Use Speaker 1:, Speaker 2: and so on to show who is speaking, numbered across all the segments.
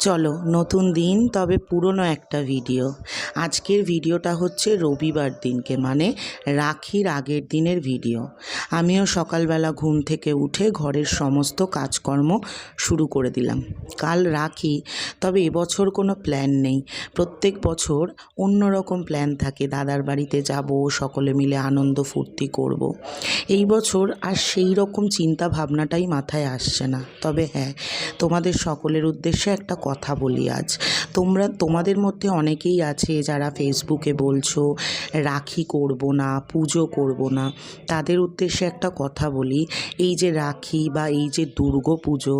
Speaker 1: চলো, নতুন দিন, তবে পুরনো একটা ভিডিও আজকের ভিডিওটা হচ্ছে রবিবার দিনকে মানে রাখির আগের দিনের ভিডিও আমিও সকালবেলা ঘুম থেকে উঠে ঘরের সমস্ত কাজকর্ম শুরু করে দিলাম। কাল রাখি, তবে এবছর কোনো প্ল্যান নেই। প্রত্যেক বছর অন্য রকম প্ল্যান থাকে। দাদার বাড়িতে যাব, সকলে মিলে আনন্দ ফুর্তি করব। এই বছর আর সেই রকম চিন্তা ভাবনাটাই মাথায় আসছে না। তবে হ্যাঁ তোমাদের সকলের উদ্দেশ্যে একটা কথা বলি আজ। তোমরা, তোমাদের মধ্যে অনেকেই আছে যারা ফেসবুকে বলছো, রাখি করব না, পুজো করব না। তাদের উদ্দেশ্যে একটা কথা বলি, এই যে রাখি বা এই যে দুর্গা পুজো,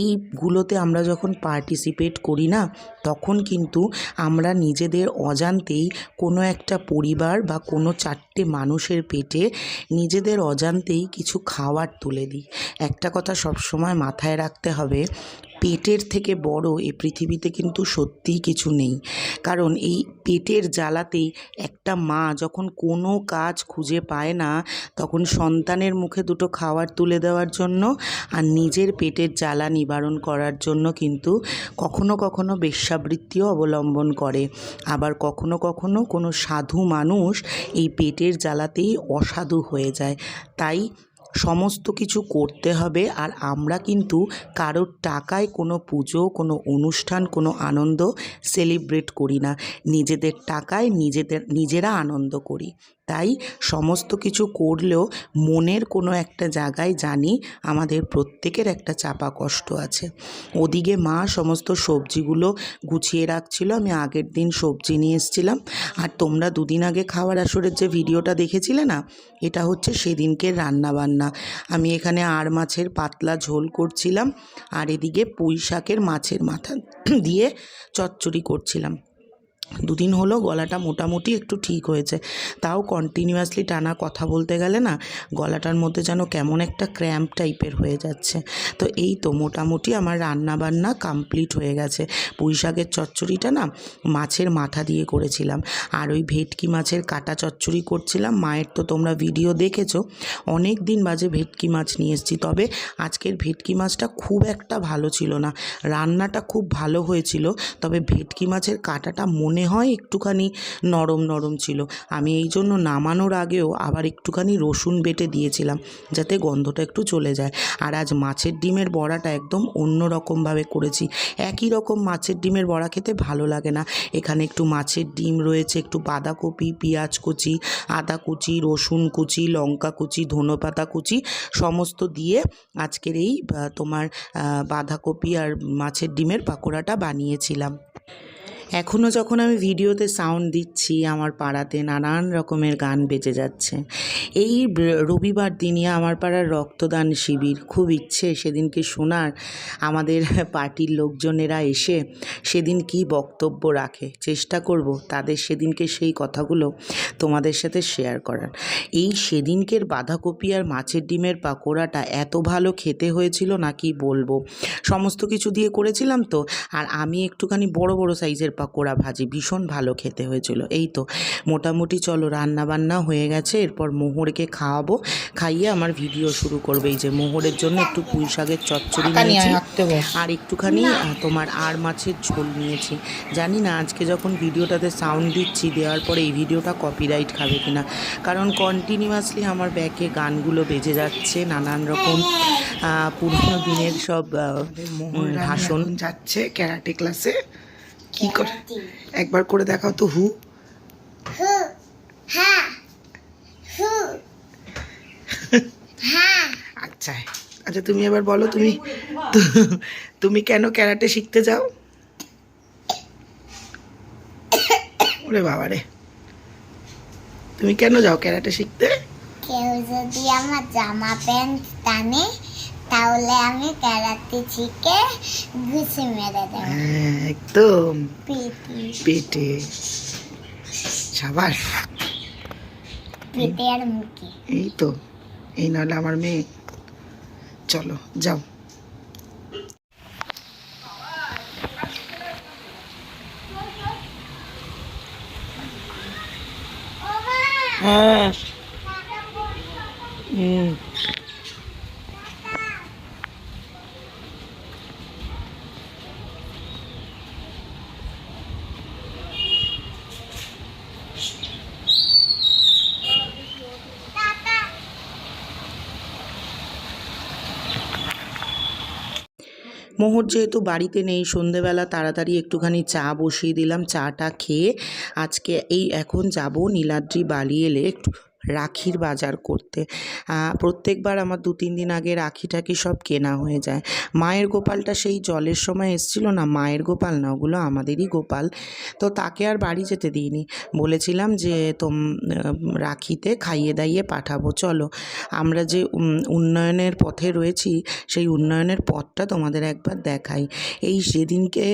Speaker 1: এইগুলোতে আমরা যখন পার্টিসিপেট করি না, তখন কিন্তু আমরা নিজেদের অজান্তেই কোনো একটা পরিবার বা কোনো চারটে মানুষের পেটে নিজেদের অজান্তেই কিছু খাওয়ার তুলে দিই। একটা কথা সবসময় মাথায় রাখতে হবে পেটের থেকে বড় এ পৃথিবীতে কিন্তু সত্যিই কিছু নেই। কারণ এই পেটের জ্বালাতেই একটা মা যখন কোনো কাজ খুঁজে পায় না, তখন সন্তানের মুখে দুটো খাবার তুলে দেওয়ার জন্য আর নিজের পেটের জ্বালা নিবারণ করার জন্য কিন্তু কখনো কখনো বেশ্যাবৃত্তিও অবলম্বন করে। আবার কখনো কখনো কোনো সাধু মানুষ এই পেটের জ্বালাতেই অসাধু হয়ে যায়। তাই সমস্ত কিছু করতে হবে আর আমরা কিন্তু কারোর টাকায় কোনো পুজো, কোনো অনুষ্ঠান, কোনো আনন্দ সেলিব্রেট করি না। নিজেদের টাকায় নিজেদের, নিজেরা আনন্দ করি। তাই সমস্ত কিছু করলেও মনের কোনো একটা জায়গায় জানি আমাদের প্রত্যেকের একটা চাপা কষ্ট আছে। ওদিকে মা সমস্ত সবজিগুলো গুছিয়ে রাখছিল, আমি আগের দিন সবজি নিয়ে এসেছিলাম। আর তোমরা দুদিন আগে খাওয়ার আসরের যে ভিডিওটা দেখেছিলে না, এটা হচ্ছে সেদিনকে রান্না বান্না আমি এখানে আর মাছের পাতলা ঝোল করছিলাম, আর এদিকে পুঁই শাকের মাছের মাথা দিয়ে চচ্চড়ি করছিলাম। দুদিন হলো গলাটা মোটামুটি একটু ঠিক হয়েছে। তাও কন্টিনিউয়াসলি টানা কথা বলতে গেলে না, গলাটার মধ্যে যেন কেমন একটা ক্র্যাম্প টাইপের হয়ে যাচ্ছে। তো এই তো মোটামুটি আমার রান্না বান্না কমপ্লিট হয়ে গেছে। পুঁই শাকের চচ্চড়িটা না মাছের মাথা দিয়ে করেছিলাম। আর ওই ভেটকি মাছের কাটা চচ্চড়ি করছিলাম। মায়ের তো তোমরা ভিডিও দেখেছ। অনেক দিন বাজে ভেটকি মাছ নিয়ে এসেছি। তবে আজকের ভেটকি মাছটা খুব একটা ভালো ছিল না। রান্নাটা খুব ভালো হয়েছিল। তবে ভেটকি মাছের কাটাটা মনে হয় একটুখানি নরম নরম ছিল। আমি এই জন্য নামানোর আগেও আবার একটুখানি রসুন বেটে দিয়েছিলাম যাতে গন্ধটা একটু চলে যায়। আর আজ মাছের ডিমের বড়াটা একদম অন্য রকমভাবে করেছি। একই রকম মাছের ডিমের বড়া খেতে ভালো লাগে না। এখানে একটু মাছের ডিম রয়েছে, একটু বাঁধাকপি, পেঁয়াজ কুচি, আদা কুচি, রসুন কুচি, লঙ্কা কুচি, ধনেপাতা কুচি, সমস্ত দিয়ে আজকের এই তোমার বাঁধাকপি আর মাছের ডিমের পাকোড়াটা বানিয়েছিলাম। এখনও যখন আমি ভিডিওতে সাউন্ড দিচ্ছি, আমার পাড়াতে নানান রকমের গান বেজে যাচ্ছে। এই রবিবার দিনই আমার পাড়ার রক্তদান শিবির, খুব ইচ্ছে সেদিনকে শোনার আমাদের পার্টির লোকজনেরা এসে সেদিন কি বক্তব্য রাখে, চেষ্টা করব তাদের সেদিনকে সেই কথাগুলো তোমাদের সাথে শেয়ার করার। এই সেদিনকের বাঁধাকপি আর মাছের ডিমের পাকোড়াটা এত ভালো খেতে হয়েছিল না কি বলব? সমস্ত কিছু দিয়ে করেছিলাম তো, আর আমি একটুখানি বড় বড় সাইজের পাকোড়া ভাজি ভীষণ ভালো খেতে হয়েছিল। এই তো মোটামুটি চলো রান্না বান্না হয়ে গেছে এরপর মোহরকে খাওয়াবো খাইয়ে আমার ভিডিও শুরু করবে। এই যে মোহরের জন্য একটু পুঁই শাকের চচ্চড়ি নিয়েছি আর একটুখানি তোমার আর মাছের ঝোল নিয়েছি। জানি না আজকে যখন ভিডিওটাতে সাউন্ড দিচ্ছি দেওয়ার পরে এই ভিডিওটা কপিরাইট খাবে কিনা। কারণ কন্টিনিউয়াসলি আমার ব্যাকে গানগুলো বেজে যাচ্ছে নানান রকম পুরনো দিনের সব ভাষণ।
Speaker 2: যাচ্ছে ক্যারাটে ক্লাসে কি করে? একবার করে দেখাও তো হু। আচ্ছা আচ্ছা তুমি এবার বলো তুমি তুমি কেন ক্যারাটে শিখতে যাও? ওরে বাবা রে তুমি কেন যাও ক্যারাটে শিখতে?
Speaker 3: কেউ যদি আমার জামা প্যান্ট টানে তাহলে আমি ক্যারাতে শিখে ঘুষি মেরে দেবো।
Speaker 2: হ্যাঁ একদম।
Speaker 3: পিটি
Speaker 2: পেটে সাবাস।
Speaker 3: পিঠে আর মুখে
Speaker 2: এই তো এই নাহলে আমার মেয়ে। চলো যাও। হ্যাঁ। হুম
Speaker 1: মোহর যেহেতু বাড়িতে নেই, সন্ধেবেলা তাড়াতাড়ি একটুখানি চা বসিয়ে দিলাম, চাটা খেয়ে আজকে এই এখন যাব নীলাদ্রি বালিয়েলে একটু রাখির বাজার করতে। প্রত্যেকবার আমার দু তিন দিন আগে রাখি টাকি সব কেনা হয়ে যায়। মায়ের গোপালটা সেই জলের সময় এসছিল না, মায়ের গোপাল না, ওগুলো আমাদেরই গোপাল। তো তাকে আর বাড়ি যেতে দিইনি। বলেছিলাম যে, তোম রাখিতে খাইয়ে দাইয়ে পাঠাবো, চলো। আমরা যে উন্নয়নের পথে রয়েছি, সেই উন্নয়নের পথটা তোমাদের একবার দেখাই। এই সেদিনকে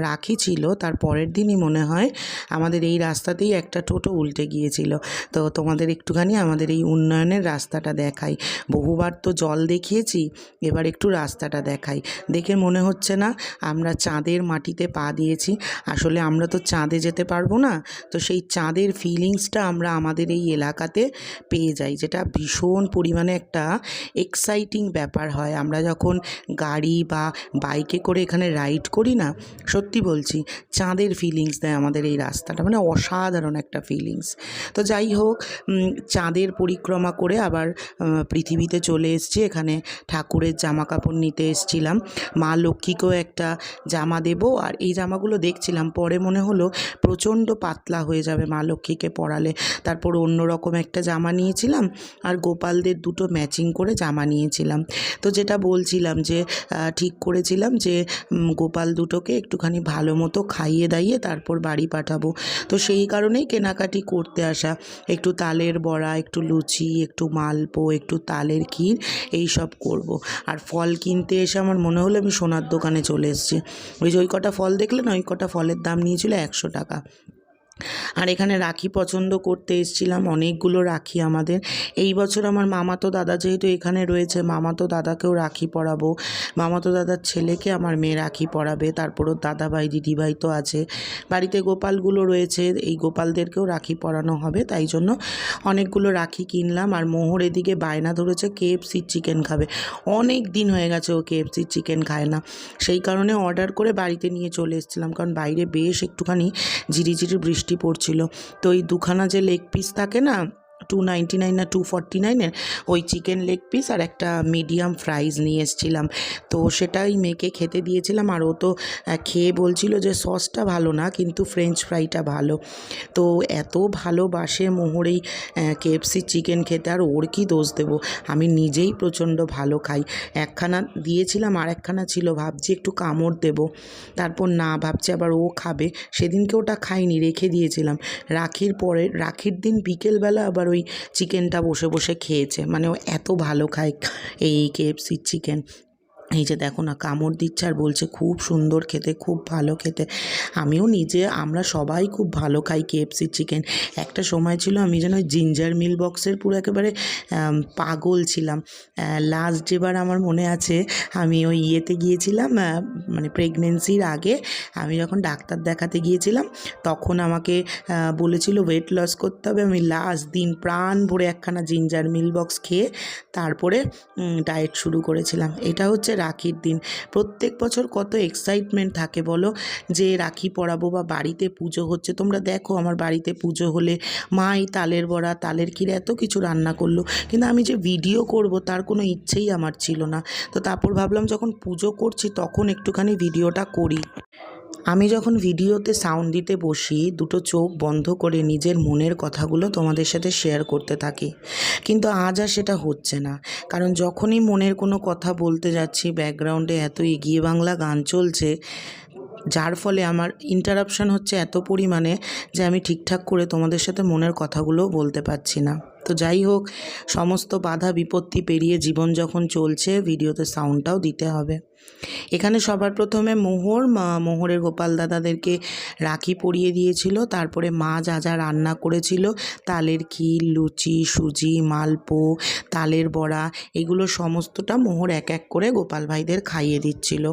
Speaker 1: রাখি ছিল, তার পরের দিনই মনে হয় আমাদের এই রাস্তাতেই একটা টোটো উল্টে গিয়েছিল। তো তোমাদের একটুখানি আমাদের এই উন্নয়নের রাস্তাটা দেখাই। বহুবার তো জল দেখিয়েছি, এবার একটু রাস্তাটা দেখাই। দেখে মনে হচ্ছে না আমরা চাঁদের মাটিতে পা দিয়েছি। আসলে আমরা তো চাঁদে যেতে পারব না, তো সেই চাঁদের ফিলিংসটা আমরা আমাদের এই এলাকাতে পেয়ে যাই, যেটা ভীষণ পরিমাণে একটা এক্সাইটিং ব্যাপার হয়। আমরা যখন গাড়ি বা বাইকে করে এখানে রাইড করি না, সত্যি বলছি, চাঁদের ফিলিংস দেয় আমাদের এই রাস্তাটা মানে অসাধারণ একটা ফিলিংস। তো যাই হোক চাঁদের পরিক্রমা করে আবার পৃথিবীতে চলে এসেছি। এখানে ঠাকুরের জামা কাপড় নিতে এসেছিলাম। মা লক্ষ্মীকেও একটা জামা দেব। আর এই জামাগুলো দেখছিলাম, পরে মনে হলো প্রচণ্ড পাতলা হয়ে যাবে মা লক্ষ্মীকে পরালে। তারপর অন্য রকম একটা জামা নিয়েছিলাম আর গোপালদের দুটো ম্যাচিং করে জামা নিয়েছিলাম। তো যেটা বলছিলাম যে ঠিক করেছিলাম যে গোপাল দুটোকে একটুখানি ভালো মতো খাইয়ে দাইয়ে তারপর বাড়ি পাঠাবো। তো সেই কারণেই কেনাকাটি করতে আসা। একটু তালের বড়া একটু লুচি, একটু মালপো, একটু তালের ক্ষীর এই সব করব। আর ফল কিনতে এসে আমার মনে হলো আমি সোনার দোকানে চলে এসেছি। ওই যে ওই কটা ফল দেখলেন? ওই কটা ফলের দাম নিয়েছিল একশো টাকা। আর এখানে রাখি পছন্দ করতে এসেছিলাম, অনেকগুলো রাখি আমাদের। এই বছর আমার মামাতো দাদা যেহেতু এখানে রয়েছে, মামাতো দাদাকেও রাখি পরাবো। মামাতো দাদার ছেলেকে আমার মেয়ে রাখি পরাবে, তারপরও দাদা ভাই দিদি ভাই তো আছে। বাড়িতে গোপালগুলো রয়েছে, এই গোপালদেরকেও রাখি পরানো হবে, তাই জন্য অনেকগুলো রাখি কিনলাম। আর মোহর এদিকে বায়না ধরেছে কেএফসির চিকেন খাবে। অনেক দিন হয়ে গেছে ও কেএফসির চিকেন খায় না। সেই কারণে অর্ডার করে বাড়িতে নিয়ে চলে এসেছিলাম, কারণ বাইরে বেশ একটুখানি ঝিরিঝিরি বৃষ্টি পড়ছিল। তো ওই দুখানা যে লেগ পিস থাকে না টু নাইন না টু ফর্টি নাইনের ওই চিকেন লেগ পিস আর একটা মিডিয়াম ফ্রাইজ নিয়ে এসেছিলাম। তো সেটাই মেয়েকে খেতে দিয়েছিলাম আর ও তো খেয়ে বলছিল যে সসটা ভালো না, কিন্তু ফ্রেঞ্চ ফ্রাইটা ভালো। তো এত ভালোবাসে মোহর এই কেএফসি চিকেন খেতে, আর ওর কি দোষ দেবো? আমি নিজেই প্রচণ্ড ভালো খাই। একখানা দিয়েছিলাম, আর একখানা ছিল, ভাবছি একটু কামড় দেবো। তারপর না, ভাবছি আবার ও খাবে। সেদিনকে ওটা খাইনি, রেখে দিয়েছিলাম। রাখির পরে, রাখির দিন বিকেলবেলা আবার ওই চিকেনটা বসে বসে খেয়েছে। মানে ও এত ভালো খায় এই কেএফসির চিকেন এই যে দেখো না, কামড় দিচ্ছে আর বলছে খুব সুন্দর খেতে, খুব ভালো খেতে। আমিও নিজে, আমরা সবাই খুব ভালো খাই কেএফসির চিকেন একটা সময় ছিল আমি যেন জিঞ্জার মিল বক্সের পুরো একেবারে পাগল ছিলাম। লাস্ট যেবার আমার মনে আছে, আমি ওই ইয়েতে গিয়েছিলাম মানে প্রেগনেন্সির আগে, আমি যখন ডাক্তার দেখাতে গিয়েছিলাম, তখন আমাকে বলেছিল ওয়েট লস করতে হবে। আমি লাস্ট দিন প্রাণ ভরে একখানা জিঞ্জার মিল বক্স খেয়ে, তারপরে ডায়েট শুরু করেছিলাম। এটা হচ্ছে রাখির দিন। প্রত্যেক বছর কত এক্সাইটমেন্ট থাকে বলো? যে রাখি পরাবো বা বাড়িতে পুজো হচ্ছে, তোমরা দেখো আমার বাড়িতে পুজো হলে মা এই তালের বড়া, তালের ক্ষীর এত কিছু রান্না করল। কিন্তু আমি যে ভিডিও করব তার কোনো ইচ্ছেই আমার ছিল না। তো তারপর ভাবলাম যখন পুজো করছি তখন একটুখানি ভিডিওটা করি। আমি যখন ভিডিওতে সাউন্ড দিতে বসি, দুটো চোখ বন্ধ করে নিজের মনের কথাগুলো তোমাদের সাথে শেয়ার করতে থাকি। কিন্তু আজ আর সেটা হচ্ছে না। কারণ যখনই মনের কোনো কথা বলতে যাচ্ছি ব্যাকগ্রাউন্ডে এত এগিয়ে বাংলা গান চলছে, যার ফলে আমার ইন্টারাপশান হচ্ছে এত পরিমাণে যে আমি ঠিকঠাক করে তোমাদের সাথে মনের কথাগুলোও বলতে পারছি না। তো যাই হোক, সমস্ত বাধা বিপত্তি পেরিয়ে জীবন যখন চলছে, ভিডিওতে সাউন্ডটাও দিতে হবে। এখানে সবার প্রথমে মোহর, মা মোহরের গোপাল দাদাদেরকে রাখি পরিয়ে দিয়েছিল, তারপরে মা যা যা রান্না করেছিল, তালের ক্ষীর, লুচি, সুজি, মালপো, তালের বড়া, এগুলো সমস্তটা মোহর এক এক করে গোপাল ভাইদের খাইয়ে দিচ্ছিল।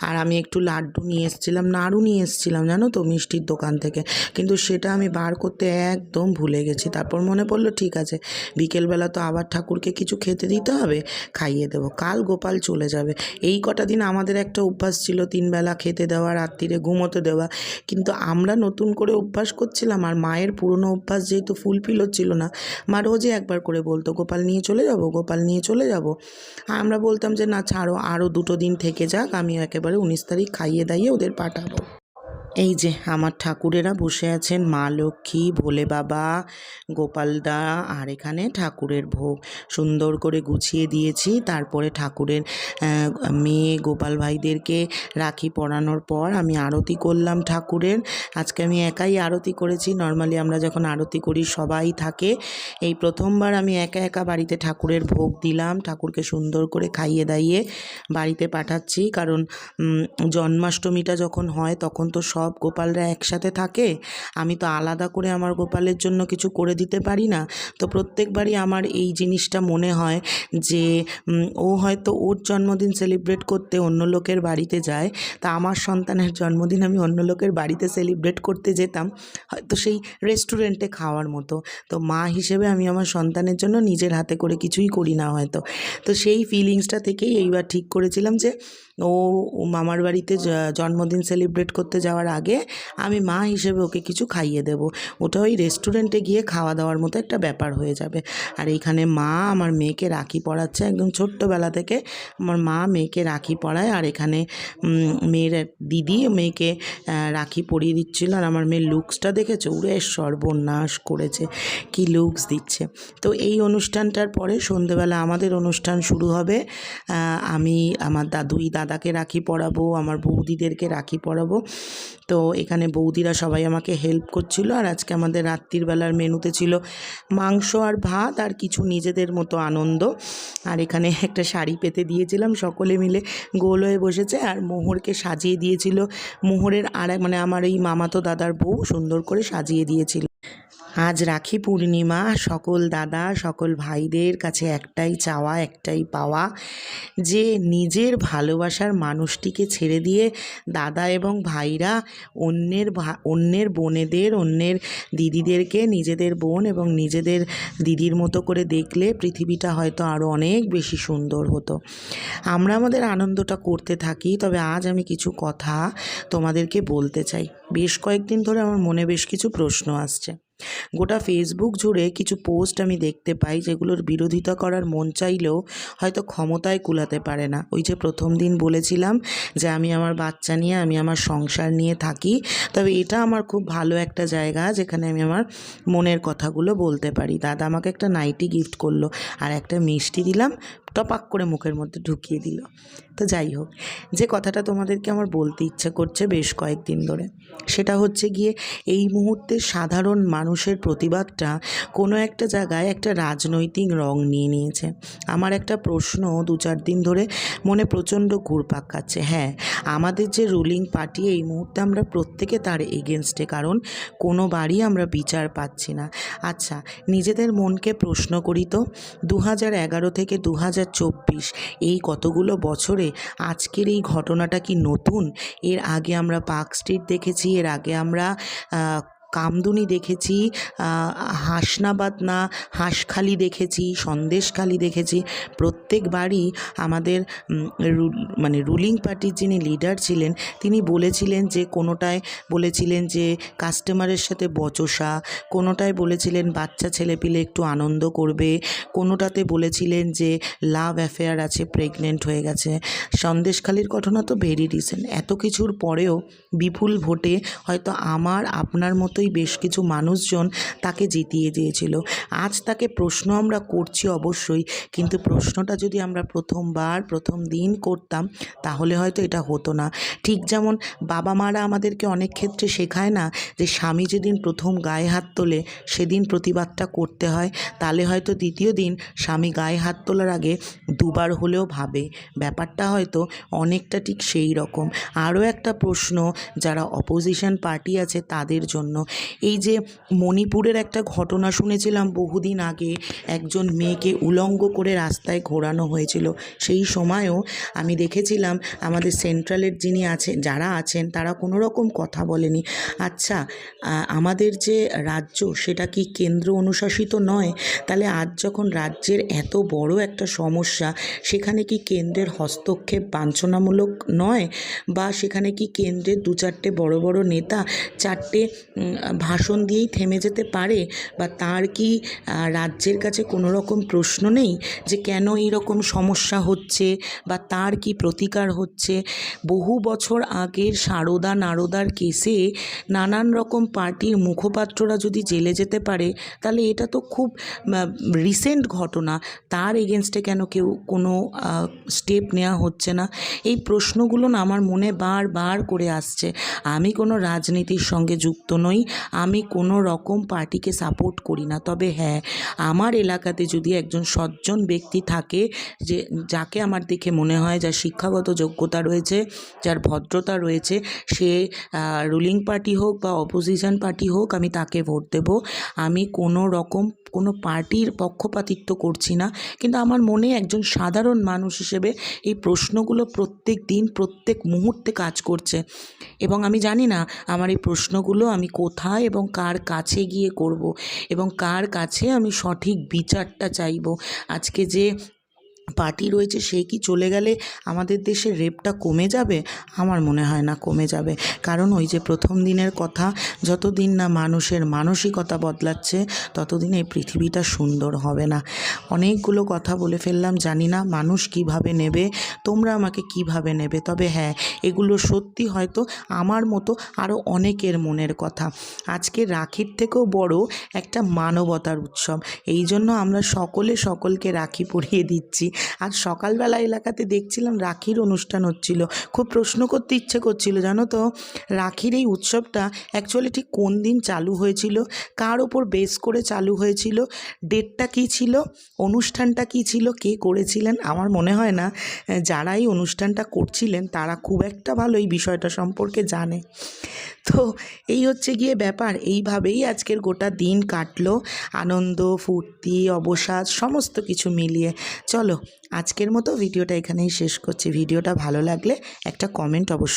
Speaker 1: আর আমি একটু লাড্ডু নিয়ে এসেছিলাম, নাড়ু নিয়ে এসেছিলাম, জানো তো, মিষ্টির দোকান থেকে। কিন্তু সেটা আমি বার করতে একদম ভুলে গেছি। তারপর মনে পড়ল, ঠিক আছে গেছে বিকেলবেলা তো আবার ঠাকুরকে কিছু খেতে দিতে হবে, খাইয়ে দেবো, কাল গোপাল চলে যাবে। এই কটা দিন আমাদের একটা অভ্যাস ছিল তিনবেলা খেতে দেওয়া, রাত্রিরে ঘুমোতে দেওয়া। কিন্তু আমরা নতুন করে অভ্যাস করছিলাম, আর মায়ের পুরনো অভ্যাস যেহেতু ফুলফিল হচ্ছিল না, মা রোজই একবার করে বলতো, গোপাল নিয়ে চলে যাব, গোপাল নিয়ে চলে যাব। আমরা বলতাম যে, না, ছাড়ো আরও দুটো দিন থেকে যাক আমি একেবারে উনিশ তারিখ খাইয়ে দাইয়ে ওদের পাঠাবো। এই যে আমার ঠাকুরেরা বসে আছেন, মা লক্ষ্মী, ভোলে বাবা গোপালদা আর এখানে ঠাকুরের ভোগ। সুন্দর করে গুছিয়ে দিয়েছি। তারপরে ঠাকুরের মেয়ে গোপাল ভাইদেরকে রাখি পরানোর পর আমি আরতি করলাম ঠাকুরের। আজকে আমি একাই আরতি করেছি। নর্মালি আমরা যখন আরতি করি, সবাই থাকে। এই প্রথমবার আমি একা একা বাড়িতে ঠাকুরের ভোগ দিলাম। ঠাকুরকে সুন্দর করে খাইয়ে দাইয়ে বাড়িতে পাঠাচ্ছি। কারণ জন্মাষ্টমীটা যখন হয়, তখন তো সব গোপালরা একসাথে থাকে, আমি তো আলাদা করে আমার গোপালের জন্য কিছু করে দিতে পারি না। তো প্রত্যেকবারই আমার এই জিনিসটা মনে হয় যে ও হয়তো ওর জন্মদিন সেলিব্রেট করতে অন্য লোকের বাড়িতে যায়, তা আমার সন্তানের জন্মদিন আমি অন্য লোকের বাড়িতে সেলিব্রেট করতে যেতাম, হয়তো সেই রেস্টুরেন্টে খাওয়ার মতো। তো মা হিসেবে আমি আমার সন্তানের জন্য নিজের হাতে করে কিছুই করি না হয়তো। তো সেই ফিলিংসটা থেকেই এইবার ঠিক করেছিলাম যে ও মামার বাড়িতে জন্মদিন সেলিব্রেট করতে যাওয়ার আগে আমি মা হিসেবে ওকে কিছু খাইয়ে দেব। ওটা ওই রেস্টুরেন্টে গিয়ে খাওয়া দাওয়ার মতো একটা ব্যাপার হয়ে যাবে। আর এইখানে মা আমার মেয়েকে রাখি পড়াচ্ছে একদম ছোট্টবেলা থেকে। আমার মা মেয়েকে রাখি পরায় আর এখানে মেয়ের দিদি মেয়েকে রাখি পরিয়ে দিচ্ছিল। আর আমার মেয়ের লুকসটা দেখেছে? উড়ে সর্বনাশ করেছে। কি লুকস দিচ্ছে। তো এই অনুষ্ঠানটার পরে সন্ধেবেলা আমাদের অনুষ্ঠান শুরু হবে। আমি, আমার দাদুই দাদাকে রাখি পরাবো, আমার বৌদিদেরকে রাখি পরাবো। তো এখানে বৌদিরা সবাই আমাকে হেল্প করছিল আর আজকে আমাদের রাত্রির বেলার মেনুতে ছিল মাংস আর ভাত আর কিছু নিজেদের মতো আনন্দ। আর এখানে একটা শাড়ি পেতে দিয়েছিলাম, সকলে মিলে গোল হয়ে বসেছে আর মোহরকে সাজিয়ে দিয়েছিল। মোহরের আর মানে আমার এই মামাতো দাদার বউ সুন্দর করে সাজিয়ে দিয়েছিল। আজ রাখি পূর্ণিমা, সকল দাদা, সকল ভাইদের কাছে একটাই চাওয়া, একটাই পাওয়া, যে নিজের ভালোবাসার মানুষটিকে ছেড়ে দিয়ে দাদা এবং ভাইরা অন্যের অন্যের বোনেদের, অন্যের দিদিদেরকে নিজেদের বোন এবং নিজেদের দিদির মতো করে দেখলে পৃথিবীটা হয়তো আরও অনেক বেশি সুন্দর হতো। আমরা আমাদের আনন্দটা করতে থাকি, তবে আজ আমি কিছু কথা তোমাদেরকে বলতে চাই। বেশ কয়েকদিন ধরে আমার মনে বেশ কিছু প্রশ্ন আসছে। গোটা ফেসবুক জুড়ে কিছু পোস্ট আমি দেখতে পাই যেগুলোর বিরোধিতা করার মন চাইলেও হয়তো ক্ষমতায় কুলাতে পারে না। ওই যে প্রথম দিন বলেছিলাম যে আমি আমার বাচ্চা নিয়ে, আমি আমার সংসার নিয়ে থাকি। তবে এটা আমার খুব ভালো একটা জায়গা যেখানে আমি আমার মনের কথাগুলো বলতে পারি। দাদা আমাকে একটা নাইটি গিফট করল। আর একটা মিষ্টি দিলাম টপাক করে মুখের মধ্যে ঢুকিয়ে দিল। তো যাই হোক, যে কথাটা তোমাদেরকে আমার বলতে ইচ্ছে করছে বেশ কয়েকদিন ধরে, সেটা হচ্ছে গিয়ে এই মুহূর্তে সাধারণ মানুষের প্রতিবাদটা কোনো একটা জায়গায় একটা রাজনৈতিক রং নিয়ে নিয়েছে। আমার একটা প্রশ্ন দু চার দিন ধরে মনে প্রচণ্ড ঘুরপাক খাচ্ছে। হ্যাঁ আমাদের যে রুলিং পার্টি এই মুহূর্তে আমরা প্রত্যেকে তার এগেনস্টে, কারণ কোনো বারই আমরা বিচার পাচ্ছি না। আচ্ছা নিজেদের মনকে প্রশ্ন করি তো দু হাজার এগারো থেকে দু হাজার চব্বিশ এই কতগুলো বছরে আজকের এই ঘটনাটা কি নতুন? এর আগে আমরা পার্ক স্ট্রিট দেখেছি, এর আগে আমরা কামদুনি দেখেছি হাসনাবাদ না, হাঁসখালি দেখেছি, সন্দেশখালি দেখেছি। প্রত্যেকবারই আমাদের মানে রুলিং পার্টির যিনি লিডার ছিলেন, তিনি বলেছিলেন যে কোনোটায় বলেছিলেন যে কাস্টমারের সাথে বচসা, কোনোটায় বলেছিলেন বাচ্চা ছেলেপিলে একটু আনন্দ করবে, কোনোটাতে বলেছিলেন যে লাভ অ্যাফেয়ার আছে প্রেগনেন্ট হয়ে গেছে। সন্দেশখালির ঘটনা তো ভেরি রিসেন্ট এত কিছুর পরেও বিপুল ভোটে হয়তো আমার, আপনার মতোই বেশ কিছু মানুষজন তাকে জিতিয়ে দিয়েছিল। আজ তাকে প্রশ্ন আমরা করছি অবশ্যই, কিন্তু প্রশ্নটা যদি আমরা প্রথমবার, প্রথম দিন করতাম, তাহলে হয়তো এটা হতো না। ঠিক যেমন বাবা মারা আমাদেরকে অনেক ক্ষেত্রে শেখায় না যে স্বামী যেদিন প্রথম গায়ে হাত তোলে, সেদিন প্রতিবাদটা করতে হয়। তাহলে হয়তো দ্বিতীয় দিন স্বামী গায়ে হাত তোলার আগে দুবার হলেও ভাবে। ব্যাপারটা হয়তো অনেকটা ঠিক সেই রকম। আরও একটা প্রশ্ন, যারা অপোজিশন পার্টি আছে তাদের জন্য এই যে মণিপুরের একটা ঘটনা শুনেছিলাম বহুদিন আগে, একজন মেয়েকে উলঙ্গ করে রাস্তায় ঘোরানো হয়েছিল। সেই সময়ও আমি দেখেছিলাম আমাদের সেন্ট্রালের যিনি আছেন, যারা আছেন, তারা কোনো রকম কথা বলেনি। আচ্ছা আমাদের যে রাজ্য, সেটা কি কেন্দ্র অনুশাসিত নয়? তাহলে আজ যখন রাজ্যের এত বড় একটা সমস্যা, সেখানে কি কেন্দ্রের হস্তক্ষেপ বাঞ্ছনামূলক নয়? বা সেখানে কি কেন্দ্রের দু চারটে বড় বড় নেতা, চারটে ভাষণ দিয়েই থেমে যেতে পারে বা তার কি রাজ্যের কাছে কোনো রকম প্রশ্ন নেই যে কেন এইরকম সমস্যা হচ্ছে বা তার কি প্রতিকার হচ্ছে? বহু বছর আগের সারদা নারদার কেসে নানান রকম পার্টির মুখপাত্ররা যদি জেলে যেতে পারে, তাহলে এটা তো খুব রিসেন্ট ঘটনা। তার এগেনস্টে কেন কেউ কোনো স্টেপ নেওয়া হচ্ছে না? এই প্রশ্নগুলো না আমার মনে বারবার করে আসছে। আমি কোনো রাজনীতির সঙ্গে যুক্ত নই। আমি কোনো রকম পার্টিকে সাপোর্ট করি না। তবে হ্যাঁ আমার এলাকাতে যদি একজন সজ্জন ব্যক্তি থাকে যে, যাকে আমার দেখে মনে হয় যার শিক্ষাগত যোগ্যতা রয়েছে, যার ভদ্রতা রয়েছে, সে রুলিং পার্টি হোক বা অপোজিশন পার্টি হোক, আমি তাকে ভোট দেব। আমি কোনো রকম, কোনো পার্টির পক্ষপাতিত্ব করছি না। কিন্তু আমার মনে একজন সাধারণ মানুষ হিসেবে এই প্রশ্নগুলো প্রত্যেক দিন, প্রত্যেক মুহূর্তে কাজ করছে। এবং আমি জানি না, আমার এই প্রশ্নগুলো আমি কোথায় এবং কার কাছে গিয়ে করব এবং কার কাছে আমি সঠিক বিচারটা চাইব? আজকে যে পার্টি রয়েছে, সে কি চলে গেলে আমাদের দেশের রেপটা কমে যাবে? আমার মনে হয় না কমে যাবে। কারণ ওই যে প্রথম দিনের কথা, যতদিন না মানুষের মানসিকতা বদলাচ্ছে, ততদিন এই পৃথিবীটা সুন্দর হবে না। অনেকগুলো কথা বলে ফেললাম, জানি না মানুষ কীভাবে নেবে, তোমরা আমাকে কীভাবে নেবে? তবে হ্যাঁ এগুলো সত্যি হয়তো আমার মতো আরও অনেকের মনের কথা। আজকে রাখির থেকেও বড় একটা মানবতার উৎসব। এই জন্য আমরা সকলে সকলকে রাখি পরিয়ে দিচ্ছি। আজ সকালবেলা এলাকাতে দেখছিলাম রাখির অনুষ্ঠান হচ্ছিল। খুব প্রশ্ন করতে ইচ্ছে করছিল, জানো তো? রাখির এই উৎসবটা অ্যাকচুয়ালি ঠিক কোন দিন চালু হয়েছিল? কার ওপর বেস করে চালু হয়েছিল? ডেটটা কী ছিল? অনুষ্ঠানটা কী ছিল? কে করেছিলেন? আমার মনে হয় না। যারা এই অনুষ্ঠানটা করছিলেন তারা খুব একটা ভালো এই বিষয়টা সম্পর্কে জানে। তো এই হচ্ছে গিয়ে ব্যাপার। এইভাবেই আজকের গোটা দিন কাটলো। আনন্দ, ফুর্তি, অবসাদ সমস্ত কিছু মিলিয়ে। চলো, আজকের মতো ভিডিওটা এখানেই শেষ করছি। ভিডিওটা ভালো লাগলে একটা কমেন্ট অবশ্যই